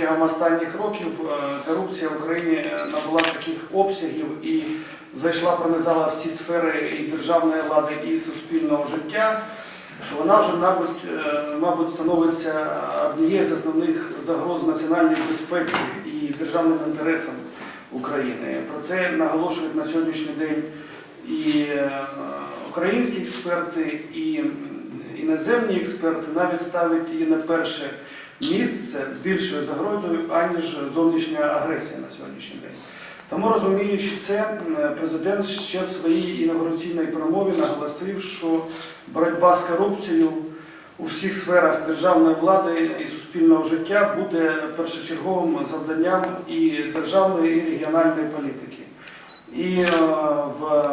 протягом останніх років е, корупція в Україні набула таких обсягів і зайшла, пронизала всі сфери і державної влади, і суспільного життя, що вона вже, мабуть, е, мабуть, становиться однією з основних загроз національній безпеці і державним інтересам України. Про це наголошують на сьогоднішній день і е, українські експерти, і іноземні експерти навіть ставлять її на перше місце більшою загрозою, аніж зовнішня агресія на сьогоднішній день. Тому розуміючи це, президент ще в своїй інаугураційній промові наголосив, що боротьба з корупцією у всіх сферах державної влади і суспільного життя буде першочерговим завданням і державної, і регіональної політики. І е, в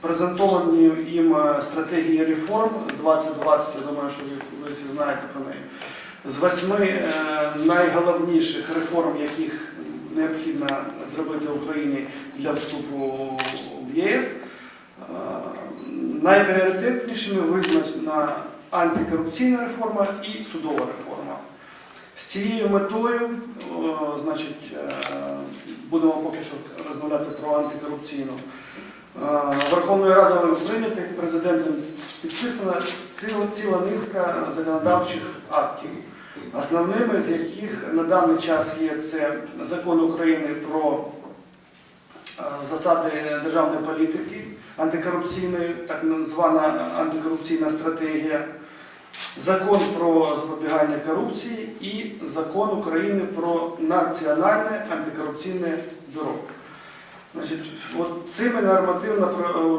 презентованій їм стратегії реформ 2020, я думаю, що ви всі знаєте про неї, з восьми е, найголовніших реформ, яких необхідно зробити Україні для вступу в ЄС, е, найпріоритетнішими визначена антикорупційна реформа і судова реформа. З цією метою, значить, е, будемо поки що розмовляти про антикорупційну. Верховною Радою прийнятих президентом підписана ціла, ціла низка законодавчих актів, основними з яких на даний час є це закон України про е, засади державної політики антикорупційної, так звана антикорупційна стратегія, закон про запобігання корупції і закон України про національне антикорупційне бюро. Значить, от цими нормативно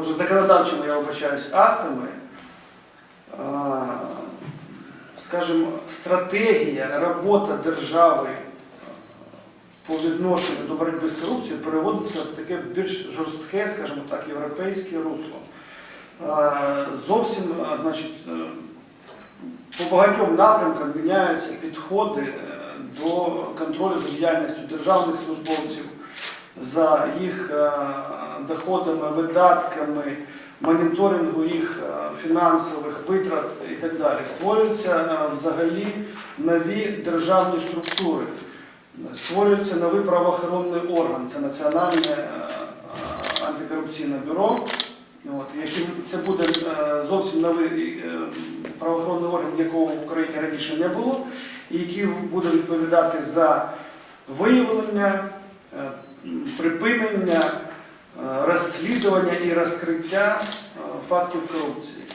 вже законодавчими, я вибачаюсь, актами, скажімо, стратегія, робота держави по відношенню до боротьби з корупцією переводиться в таке більш жорстке, скажімо так, європейське русло. Зовсім, значить, е, по багатьом напрямкам міняються підходи е, до контролю за діяльністю державних службовців, за їх е, доходами, видатками, моніторингу їх е, фінансових витрат і так далі. Створюються е, взагалі нові державні структури, створюється новий правоохоронний орган, це Національне антикорупційне бюро. Яким це буде зовсім новий правоохоронний орган, якого в Україні раніше не було, і який буде відповідати за виявлення, припинення, е, розслідування і розкриття е, фактів корупції.